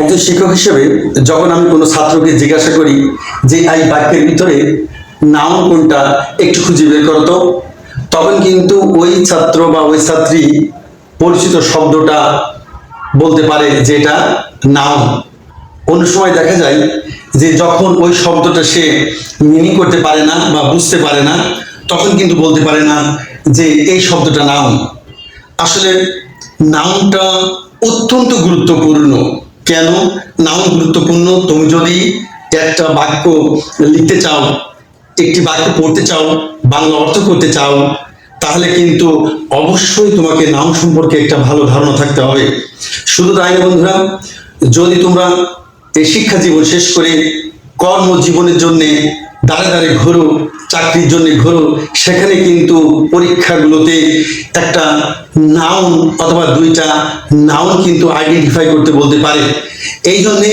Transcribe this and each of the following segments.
একজন শিক্ষক হিসেবে যখন আমি কোনো ছাত্রকে জিজ্ঞাসা করি যে এই বাক্যের ভিতরে নাউন কোনটা? একটু খুঁজে বের করো তো। তখন কিন্তু ওই ছাত্র বা ওই ছাত্রী পরিচিত শব্দটা বলতে পারে যে, এটা নাউন অন্য সময় দেখা যায় যে, যখন ওই শব্দটা সে মিনিং করতে পারে না বা বুঝতে পারে না, তখন কিন্তু বলতে পারে না যে, এই শব্দটা নাউন আসলে নাউনটা অত্যন্ত গুরুত্বপূর্ণ। কেন? নাউন গুরুত্বপূর্ণ, তুমি যদি একটা বাক্য লিখতে চাও, একটি বাক্য পড়তে চাও, বাংলা অর্থ করতে চাও, তাহলে কিন্তু অবশ্যই তোমাকে নাম সম্পর্কে একটা ভালো ধারণা থাকতে হবে। শুধু তাই বন্ধুরা, যদি তোমরা এই শিক্ষা জীবন শেষ করে কর্মজীবনের জন্যে দাঁড়ে দাঁড়ে ঘোরো, চাকরির জন্য ঘোরো, সেখানে কিন্তু পরীক্ষাগুলোতে একটা নাউন অথবা দুইটা নাউন কিন্তু আইডেন্টিফাই করতে বলতে পারে। এই জন্যে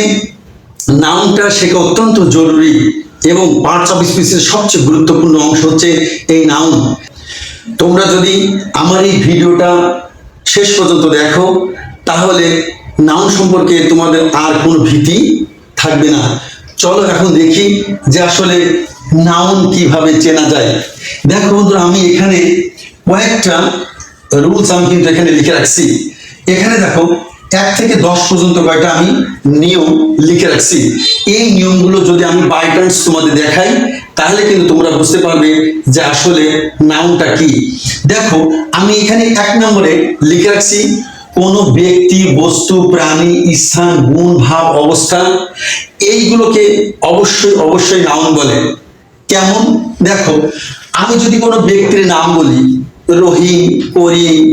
নাউনটা শেখা অত্যন্ত জরুরি এবং পার্টস অফ স্পিচের সবচেয়ে গুরুত্বপূর্ণ অংশ হচ্ছে এই নাউন তোমরা যদি আমার এই ভিডিওটা শেষ পর্যন্ত দেখো, তাহলে নাউন সম্পর্কে তোমাদের আর কোনো ভীতি থাকবে না। চলো এখন দেখি যে আসলে নাউন কীভাবে চেনা যায়। দেখো বন্ধুরা, আমি এখানে কয়েকটা রুলস আমি কিন্তু এখানে লিখে রাখছি। এখানে দেখো, এক থেকে দশ পর্যন্ত কয়েকটা আমি নিয়ম লিখে রাখছি। এই নিয়মগুলো যদি আমি বাই চান্স তোমাদের দেখাই, তাহলে কিন্তু তোমরা বুঝতে পারবে যে আসলে নাউনটা কি। দেখো, আমি এখানে এক নম্বরে লিখে রাখছি কোন ব্যক্তি, বস্তু, প্রাণী, স্থান, গুণ, ভাব অবস্থা এইগুলোকে অবশ্যই অবশ্যই নাউন বলে। কেমন? দেখো, আমি যদি কোনো ব্যক্তির নাম বলি, রহিম, করিম,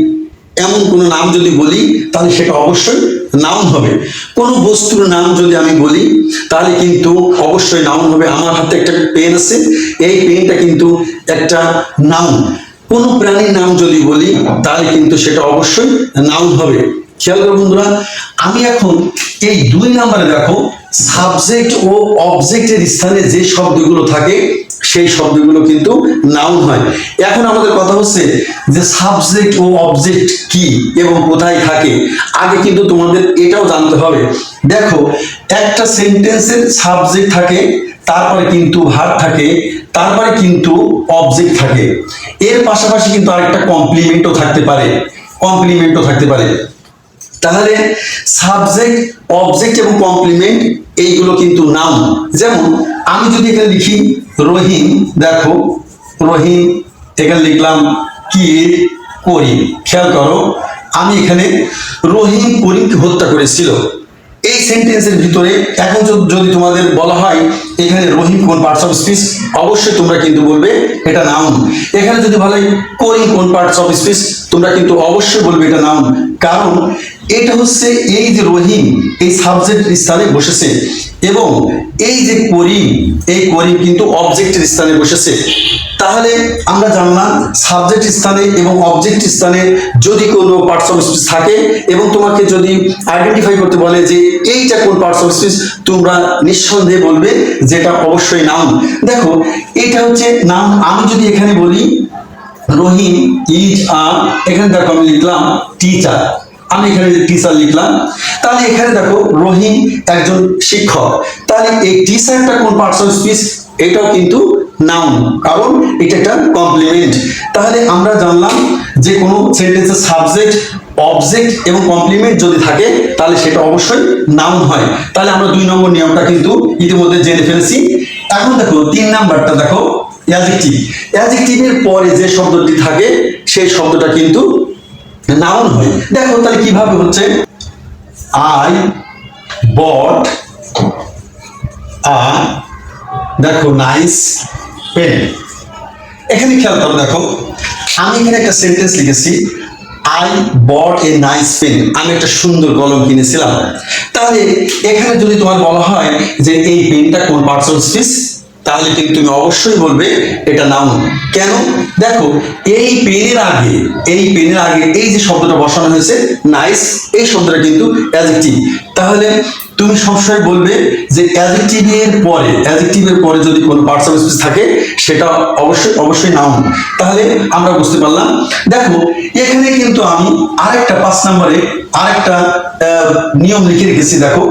এমন কোনো নাম যদি বলি, তাহলে সেটা অবশ্যই নাউন হবে। কোনো বস্তুর নাম যদি আমি বলি, তাহলে কিন্তু অবশ্যই নাউন হবে। আমার হাতে একটা পেন আছে, এই পেনটা কিন্তু একটা নাউন কোনো প্রাণীর নাম যদি বলি, তাহলে কিন্তু সেটা অবশ্যই নাউন হবে। খেয়াল করো বন্ধুরা, আমি এখন এই দুই নাম্বারে দেখো সাবজেক্ট ও অবজেক্টের স্থানে যে শব্দগুলো থাকে, সেই শব্দগুলো কিন্তু নাউন হয়। এখন আমাদের কথা হচ্ছে যে সাবজেক্ট ও অবজেক্ট কি এবং কোথায় থাকে? আগে কিন্তু তোমাদের এটাও জানতে হবে। দেখো, একটা সেন্টেন্সের সাবজেক্ট থাকে তারপরে কিন্তু ভার থাকে, তারপরে কিন্তু অবজেক্ট থাকে। এর পাশাপাশি কিন্তু আরেকটা কমপ্লিমেন্টও থাকতে পারে কমপ্লিমেন্টও থাকতে পারে। তাহলে সাবজেক্ট অবজেক্ট এবং কমপ্লিমেন্ট এইগুলো কিন্তু নাম যেমন, আমি যদি এখানে লিখি, রহিম, দেখো, রহিম, এখানে লিখলাম, কি করি খেয়াল করো, আমি এখানে রহিম, করিমকে হত্যা করেছিল। এই সেন্টেন্সের ভিতরে এখন যদি- তোমাদের বলা হয়, এখানে রহিম কোন পার্টস অফ স্পিচ অবশ্যই তোমরা কিন্তু বলবে এটা নাউন এখানে যদি বলা হয়, করিম কোন পার্টস অফ স্পিচ তোমরা কিন্তু অবশ্যই বলবে এটা নাউন কারণ এটা হচ্ছে এই যে রহিম, এই সাবজেক্ট স্থানে বসেছে। এবং এই যে করিম এই করিম কিন্তু অবজেক্টের স্থানে বসেছে। তাহলে আমরা জানলাম সাবজেক্ট স্থানে এবং অবজেক্ট স্থানে যদি কোনো পার্টস অফ স্পিচ থাকে এবং তোমাকে যদি আইডেন্টিফাই করতে বলে যে এইটা কোন পার্টস অফ স্পিচ তোমরা নিঃসন্দেহে বলবে যেটা অবশ্যই নাম দেখো, এটা হচ্ছে নাম আমি যদি এখানে বলি, রহিম, ইজ আ এখানে দেখো আমি লিখলাম টিচার আমি এখানে টিচার লিখলাম, তাহলে এখানে দেখো রহিম একজন শিক্ষক। তাহলে এই টিচারটা কোন পার্টস অফ স্পিচ এটাও কিন্তু নাউন কারণ এটা একটা কমপ্লিমেন্ট তাহলে আমরা জানলাম যে কোনো সেন্টেন্সের সাবজেক্ট অবজেক্ট এবং কমপ্লিমেন্ট যদি থাকে, তাহলে সেটা অবশ্যই নাউন হয়। তাহলে আমরা দুই নম্বর নিয়মটা কিন্তু ইতিমধ্যে জেনে ফেলেছি। এখন দেখো, তিন নাম্বারটা দেখো অ্যাজেক্টিভ অ্যাজেক্টিভের পরে যে শব্দটি থাকে, সেই শব্দটা কিন্তু নাউন হয় দেখো তাহলে কীভাবে হচ্ছে? আই বট আ দেখো নাইস পেন এখানে খেয়াল করো, দেখো, আমি এখানে একটা সেন্টেন্স লিখেছি I bought a nice pen আমি একটা সুন্দর কলম কিনেছিলাম। তাহলে এখানে যদি তোমার বলা হয় যে এই পেনটা কোন পার্সন স্পিচ তাহলে কিন্তু তুমি অবশ্যই বলবে এটা নাউন কেন? দেখো, এই পেনের আগে, এই পেনের আগে এই যে শব্দটা বসানো হয়েছে নাইস এই শব্দটা কিন্তু অ্যাডজেক্টিভ তাহলে তুমি সবসময় বলবে যে অ্যাডজেক্টিভের পরে অ্যাডজেক্টিভের পরে যদি কোনো পার্টস অফ স্পিচ থাকে, সেটা অবশ্যই অবশ্যই নাউন তাহলে আমরা বুঝতে পারলাম। দেখো, এখানে কিন্তু আমি আরেকটা পাঁচ নম্বরে আরেকটা নিয়ম লিখে রেখেছি, দেখো।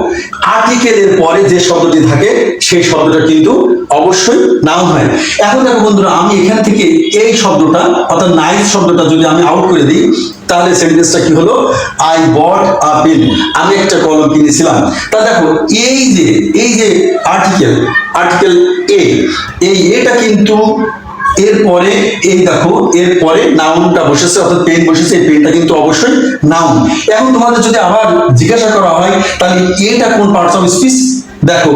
আর্টিকেলের পরে যে শব্দটি থাকে, সেই শব্দটা কিন্তু অবশ্যই নাউন হয়। এখন দেখো বন্ধুরা, আমি এখান থেকে এই শব্দটা, অর্থাৎ নাইস শব্দটা যদি আমি আউট করে দিই, তাহলে সেন্টেন্সটা কি হলো? আই বট আ পেন আমি একটা কলম কিনেছিলাম। তা দেখো, এই যে এই যে আর্টিকেল আর্টিকেল এ এই এটা কিন্তু এরপরে এই দেখো, এরপরে নাউনটা বসেছে, অর্থাৎ পেন বসেছে, এই পেনটা কিন্তু অবশ্যই নাউন এখন তোমাদের যদি আবার জিজ্ঞাসা করা হয়, তাহলে এটা কোন পার্টস অফ স্পিচ দেখো,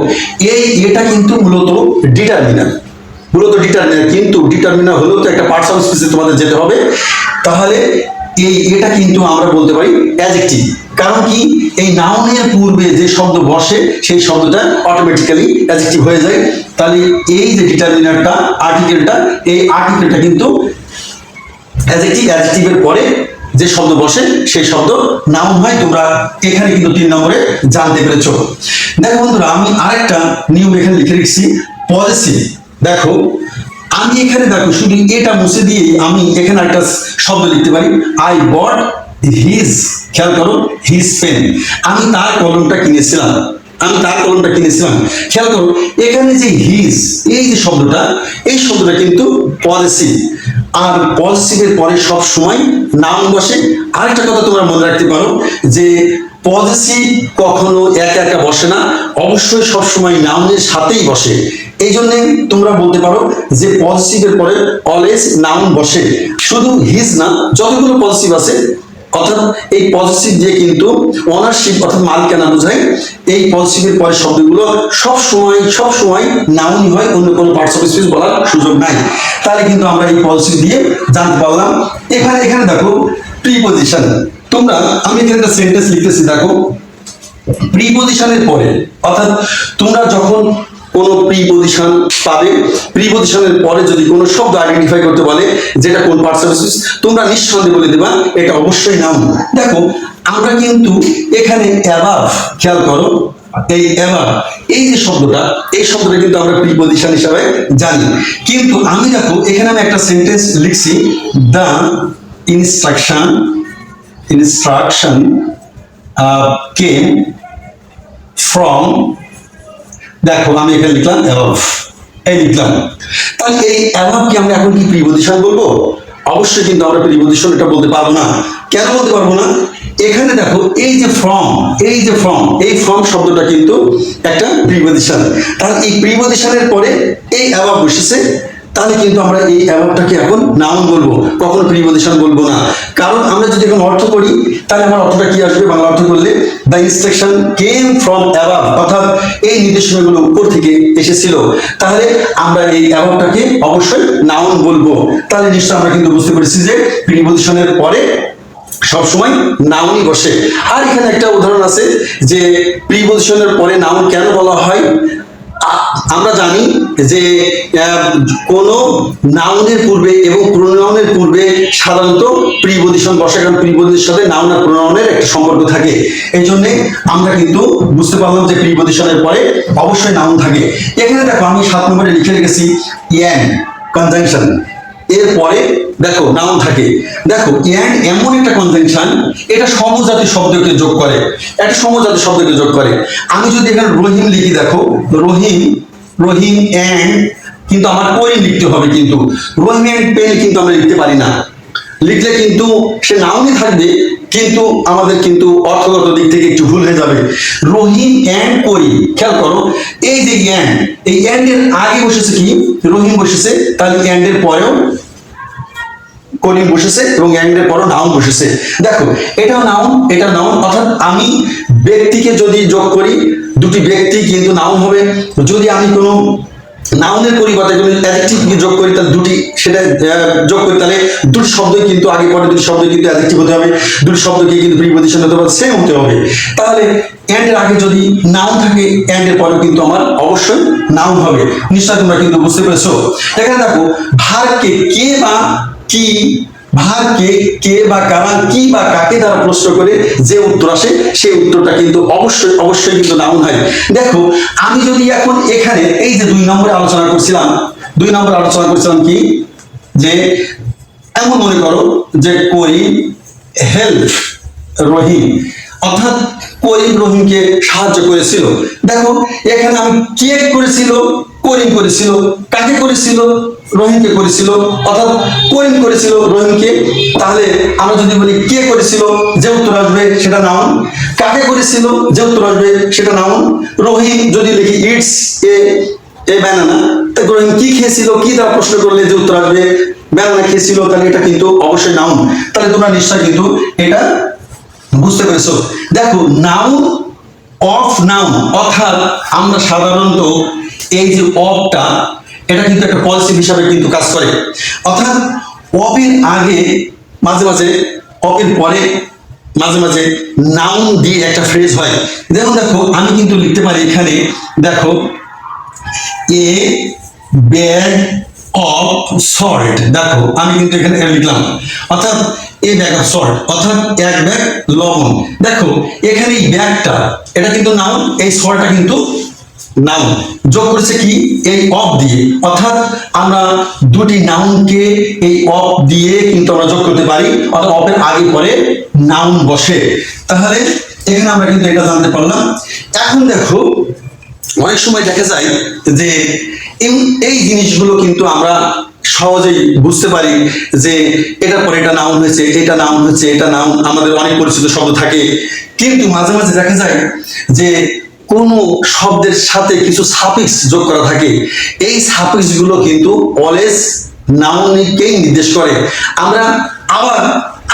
এই এটা কিন্তু মূলত ডিটারমিনার মূলত ডিটারমিনার কিন্তু ডিটারমিনার হলেও তো একটা পার্টস অফ স্পিচে তোমাদের যেতে হবে। তাহলে এই এটা কিন্তু আমরা বলতে পারি অ্যাজেক্টিভ কারণ কি? এই নাউনের পূর্বে যে শব্দ বসে, সেই শব্দটা অটোমেটিক্যালি অ্যাজেক্টিভ হয়ে যায়। তাহলে এই যে ডিটারমিনারটা আর্টিকেলটা এই আর্টিকেলটা কিন্তু অ্যাজেক্টিভ অ্যাজেক্টিভের পরে যে শব্দ বসে, সেই শব্দ নাউন হয়। তোমরা এখানে কিন্তু তিন নম্বরে জানতে পেরেছ। দেখো বন্ধুরা, আমি আরেকটা নিয়ম এখানে লিখে রেখেছি। পজিটিভ দেখো আমি এখানে দেখো, শুধু এটা মুছে দিয়ে আমি এখানে একটা শব্দ লিখতে পারি। আই বট হিজ খেয়াল করো হিজ পেন আমি তার কলমটা কিনেছিলাম। আমি তার কলমটা কিনেছিলাম। খেয়াল করো, এখানে যে হিজ এই যে শব্দটা, এই শব্দটা কিন্তু পলিসি আর পজিটিভের পরে সব সময় নাম বসে। আরেকটা কথা তোমরা মনে রাখতে পারো, যে পজিটিভ কখনো একা একা বসে না। অবশ্যই সবসময় নাউনের সাথেই বসে। এই জন্যে তোমরা বলতে পারো যে পজিটিভের পরে অলওয়েজ নাউন বসে। শুধু হিজ না, যতগুলো পজিটিভ আছে, অর্থাৎ এই পজিটিভ দিয়ে কিন্তু অনারশিপ অর্থাৎ মালিকানা বোঝায়, এই পজিটিভের পরে শব্দগুলো সব সময় সব সময় নাউনই হয়, অন্য কোনো পার্টস অফ স্পিচ বলার সুযোগ নাই। তাহলে কিন্তু আমরা এই পজিটিভ দিয়ে জানতে পারলাম। এখানে এখানে দেখো প্রিপোজিশন তোমরা, আমি এখানে একটা সেন্টেন্স লিখতেছি, দেখো। প্রিপোজিশনের পরে, অর্থাৎ তোমরা যখন কোনো প্রিপোজিশন পাবে, প্রিপোজিশনের পরে যদি কোনো শব্দ আইডেন্টিফাই করতে বলে, যেটা কোন অফ তোমরা নিঃসন্দেহে বলে দেবা, এটা অবশ্যই নাউন দেখো, আমরা কিন্তু এখানে অ্যাবাভ খেয়াল করো, এই অ্যাবাভ এই যে শব্দটা, এই শব্দটা কিন্তু আমরা প্রিপোজিশন হিসাবে জানি। কিন্তু আমি দেখো, এখানে আমি একটা সেন্টেন্স লিখছি the instruction instruction came from দেখো, আমি এখানে লিখলাম অ্যাভাব এই লিখলাম। তাহলে এই অ্যাভাব কি আমরা এখন কি প্রিপোজিশন বলব? অবশ্যই কিন্তু আমরা প্রিপোজিশন এটা বলতে পারব না। কেন বলতে পারব না? এখানে দেখো, এই যে ফ্রম এই যে ফ্রম এই ফ্রম শব্দটা কিন্তু একটা প্রিপোজিশন তাহলে এই প্রিপোজিশনের পরে এই অ্যাভাব বসেছে তাহলে কিন্তু আমরা এই অ্যাভাবটাকে এখন নাউন বলব, কখনো প্রিপোজিশন বলব না। কারণ আমরা যদি এখন অর্থ করি, তাহলে আমার অর্থটা কি আসবে বাংলা অর্থ করলে the instruction came from above অর্থাৎ এই নির্দেশনাগুলো উপর থেকে এসেছিল। তাহলে আমরা এই অ্যাবাবটাকে অবশ্যই নাউন বলব। তাহলে নিশ্চয় আমরা কিন্তু বুঝতে পেরেছি যে প্রিপোজিশনের পরে সবসময় নাউনই বসে। আর এখানে একটা উদাহরণ আছে যে প্রিপোজিশনের পরে নাউন কেন বলা হয়? আমরা জানি যে কোন নাউনের পূর্বে এবং প্রোনাউনের পূর্বে সাধারণত প্রিপোজিশন বসে, কারণ প্রিপোজিশনের সাথে নাউন আর প্রোনাউনের একটা সম্পর্ক থাকে। এই জন্য আমরা কিন্তু বুঝতে পারলাম যে প্রিপোজিশনের পরে অবশ্যই নাউন থাকে। এখানে দেখো আমি সাত নম্বরে লিখে রেখেছি, ইয়ান কনজাংশন এরপরে দেখো নাউন থাকে। দেখো অ্যান্ড এমন একটা কনভেনশন এটা সমজাতি শব্দকে যোগ করে। একটা সমজাতি শব্দকে যোগ করে। আমি যদি এখানে রহিম লিখি, দেখো, রহিম রহিম অ্যান্ড কিন্তু আমার করিম লিখতে হবে কিন্তু। রহিম অ্যান্ড পেন কিন্তু আমরা লিখতে পারি না। লিখলে কিন্তু সে নাউনই থাকবে, কিন্তু আমাদের কিন্তু অর্থগত দিক থেকে একটু ভুল হয়ে যাবে। রহিম অ্যান্ড করি খেয়াল করো, এই যে অ্যান্ড এই অ্যান্ড এর আগে বসেছে কি? রহিম বসেছে, তাহলে অ্যান্ড এর পরেও করিম বসেছে এবং অ্যান্ডের পরও নাউন বসেছে। দেখো, এটাও নাউন এটা নাউন অর্থাৎ আমি ব্যক্তিকে যদি যোগ করি, দুটি ব্যক্তি কিন্তু নাউন হবে। যদি আমি কোনো নাউনের পরিবর্তে কোনো অ্যাডজেক্টিভকে যোগ করি, তাহলে দুটি, সেটা যোগ করি, তাহলে দুটি শব্দই কিন্তু আগে পরে দুটি শব্দ কিন্তু অ্যাডজেক্টিভ হতে হবে, দুটি শব্দকে কিন্তু প্রিপোজিশন হতে হবে সেম হতে হবে। তাহলে অ্যান্ডের আগে যদি নাউন থাকে অ্যান্ডের পরে কিন্তু আমার অবশ্যই নাউন হবে। নিশ্চয় তোমরা কিন্তু বুঝতে পেরেছ। এখানে দেখো, ভারকে কে বা কি ভারকে কে কে বা কারা, কি বা কাকে দ্বারা প্রশ্ন করে যে উত্তর আসে, সেই উত্তরটা কিন্তু অবশ্যই অবশ্যই কিন্তু নাউন হয়। দেখো, আমি যদি এখন এখানে এই যে দুই নম্বরে আলোচনা করছিলাম, দুই নম্বরে আলোচনা করছিলাম কি? যে এমন মনে করো যে করি হেল্প রহিম, অর্থাৎ করিম রহিমকে সাহায্য করেছিল। দেখো, এখানে আমি কে করেছিল? করিম করেছিল। কাকে করেছিল? রহিমকে করেছিল, অর্থাৎ করিম করেছিল রহিমকে, তাহলে আমরা যদি বলি কে করেছিল, যে উত্তর আসবে সেটা নাউন। কাকে করেছিল, যে উত্তর আসবে সেটা নাউন। রহিম যদি লিখি ইটস এ এ ব্যানানা তা রহিম কি খেয়েছিল, কি তারা প্রশ্ন করলে যে উত্তর আসবে? ব্যানানা খেয়েছিল, তাহলে এটা কিন্তু অবশ্যই নাউন। তাহলে তোমরা নিশ্চয় কিন্তু এটা বুঝতে পেরেছ। দেখো, নাউন অফ নাউন, অর্থাৎ আমরা সাধারণত এই যে অফটা এটা কিন্তু একটা পলিসি হিসাবে কিন্তু কাজ করে। অর্থাৎ অফের আগে মাঝে মাঝে অফের পরে মাঝে মাঝে নাউন দিয়ে একটা ফ্রেজ হয়। যেমন দেখো, আমি কিন্তু লিখতে পারি এখানে, দেখো এ ব্যাগ অফ সল্ট দেখো, আমি কিন্তু এখানে লিখলাম। অর্থাৎ এ ব্যাগ অফ সল্ট অর্থাৎ এক ব্যাগ লবণ। দেখো, এখানে এই ব্যাগটা এটা কিন্তু নাউন এই সল্টটা কিন্তু নাউন যোগ করেছে কি? এই অফ দিয়ে। অর্থাৎ আমরা দুটি নাউনকে এই অফ দিয়ে কিন্তু আমরা যোগ করতে পারি। অর্থাৎ অফের আগে পরে নাউন বসে। তাহলে এখানে আমরা কিন্তু এটা জানতে পারলাম। এখন দেখো, অনেক সময় দেখা যায় যে এই- জিনিসগুলো কিন্তু আমরা সহজেই বুঝতে পারি যে এটার পরে এটা নাউন হয়েছে, এটা নাউন হয়েছে, এটা নাউন। আমাদের অনেক পরিচিত শব্দ থাকে। কিন্তু মাঝে মাঝে দেখা যায় যে কোনো শব্দের সাথে কিছু সাফিক্স যোগ করা থাকে, এই সাফিক্সগুলো কিন্তু অলওয়েজ নাউনকেই নির্দেশ করে। আমরা আবার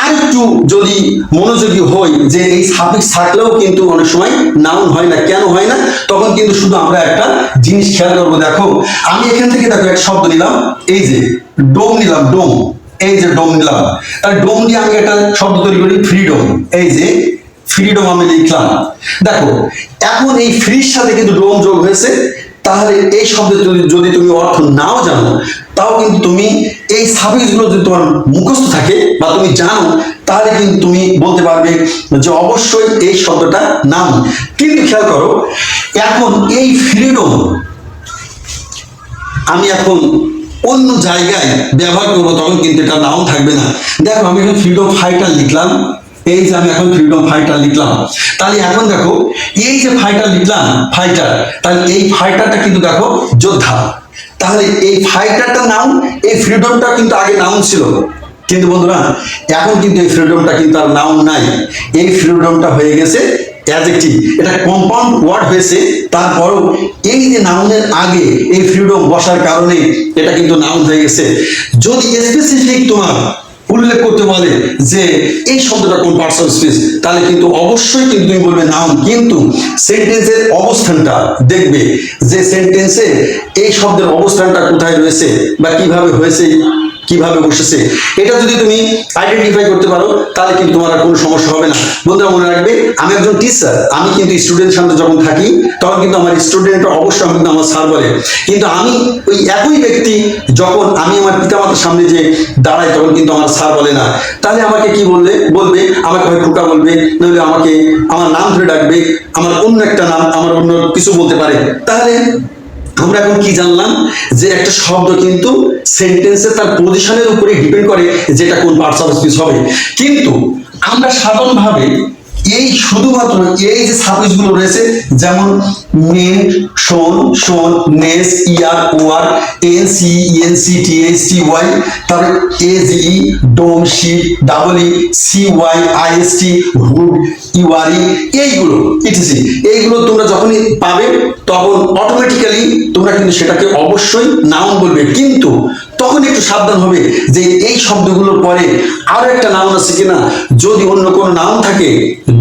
আরেকটু যদি মনোযোগী হই যে এই সাফিক্স থাকলেও কিন্তু অনেক সময় নাউন হয় না, কেন হয় না, তখন কিন্তু শুধু আমরা একটা জিনিস খেয়াল করব। দেখো, আমি এখান থেকে দেখো একটা শব্দ নিলাম, এই যে ডোম নিলাম, ডোম, এই যে ডোম নিলাম। তার ডোম দিয়ে আমি একটা শব্দ তৈরি করি ফ্রিডম এই যে ফ্রিডম আমি লিখলাম। দেখো, এখন এই ফ্রির সাথে কিন্তু ডোম যোগ হয়েছে। তাহলে এই শব্দের যদি তুমি অর্থ নাও জানো, তাও কিন্তু তুমি এই সাফিক্সগুলো যদি তোমার মুখস্থ থাকে বা তুমি জানো, তাহলে কিন্তু তুমি বলতে পারবে যে অবশ্যই এই শব্দটা নাম। কিন্তু খেয়াল করো, এখন এই ফ্রিডম আমি এখন অন্য জায়গায় ব্যবহার করব, তখন কিন্তু এটা নাও থাকবে না। দেখো, আমি এখন ফ্রিডম ফাইটার লিখলাম। এই যে আমি এখন ফ্রিডম ফাইটার লিখলাম, তাহলে এখন দেখো, এই যে ফাইটার লিখলাম ফাইটার তাহলে এই ফাইটারটা কিন্তু দেখো যোদ্ধা। তাহলে এই ফাইটারটা নাউন এই ফ্রিডমটা কিন্তু আগে নাউন ছিল। কিন্তু বন্ধুরা, এখন কিন্তু এই ফ্রিডমটা কিন্তু আর নাউন নাই। এই ফ্রিডমটা হয়ে গেছে এটা কম্পাউন্ড ওয়ার্ড হয়েছে, তারপরও এই যে নাউনের আগে, এই ফ্রিডম বসার কারণে এটা কিন্তু নাউন হয়ে গেছে। যদি স্পেসিফিক তোমার উল্লেখ করতে বলে যে, এই শব্দটা কোন পার্সন স্পেস তাহলে কিন্তু অবশ্যই কিন্তু বলবে নাউন, কিন্তু সেন্টেন্সের অবস্থানটা দেখবে যে সেন্টেন্সে এই শব্দের অবস্থানটা কোথায় রয়েছে বা কীভাবে হয়েছে? কীভাবে বসেছে, এটা যদি তুমি আইডেন্টিফাই করতে পারো, তাহলে কিন্তু তোমার আর কোনো সমস্যা হবে না। বন্ধুরা, মনে রাখবে, আমি একজন টিচার আমি কিন্তু স্টুডেন্ট সামনে যখন থাকি, তখন কিন্তু আমার স্টুডেন্ট অবশ্যই কিন্তু আমার স্যার বলে। কিন্তু আমি ওই একই ব্যক্তি, যখন আমি আমার পিতামাতার সামনে যে দাঁড়াই, তখন কিন্তু আমার স্যার বলে না। তাহলে আমাকে কি বলবে বলবে, আমাকে হয় খোকা বলবে, নইলে আমাকে আমার নাম ধরে ডাকবে, আমার অন্য একটা নাম, আমার অন্য কিছু বলতে পারে। তাহলে আমরা এখন কি জানলাম? যে একটা শব্দ কিন্তু সেন্টেন্সে তার পজিশনের উপরে ডিপেন্ড করে যেটা কোন পার্টস অফ স্পিচ হবে। কিন্তু আমরা সাধারণভাবে এই শুধুমাত্র এই যে সার্ভিসগুলো রয়েছে, যেমন men ness, year, war, N, C N, C, T S T Y A, G dom ship double E, C, Y, I, S, T, hood U R E এইগুলো ইটিসি এইগুলো তোমরা যখনই পাবে, তখন অটোমেটিক্যালি তোমরা কিন্তু সেটাকে অবশ্যই নাউন বলবে। কিন্তু তখন একটু সাবধান হবে যে এই শব্দগুলোর পরে আরও একটা নাউন আছে কিনা? যদি অন্য কোনো নাউন থাকে,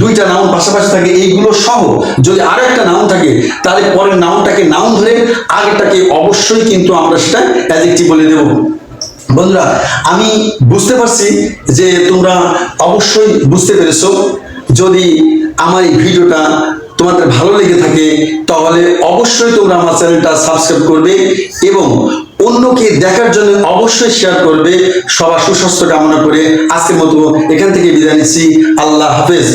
দুইটা নাউন পাশাপাশি থাকে, এইগুলো সহ যদি আরও একটা নাউন থাকে, তাহলে পরের নাউনটাকে নাউন ধরে আগেরটাকে অবশ্যই কিন্তু আমরা সেটা অ্যাজেক্টিভ বলে দেবো। বন্ধুরা, আমি বুঝতে পারছি যে তোমরা অবশ্যই বুঝতে পেরেছ। যদি আমার এই ভিডিওটা তোমাদের ভালো লেগে থাকে, তাহলে অবশ্যই তোমরা আমার চ্যানেলটা সাবস্ক্রাইব করবে এবং অন্যকে দেখার জন্য অবশ্যই শেয়ার করবে। সবার সুস্বাস্থ্য কামনা করে আজকের মতো এখান থেকে বিদায় নিচ্ছি। আল্লাহ হাফেজ।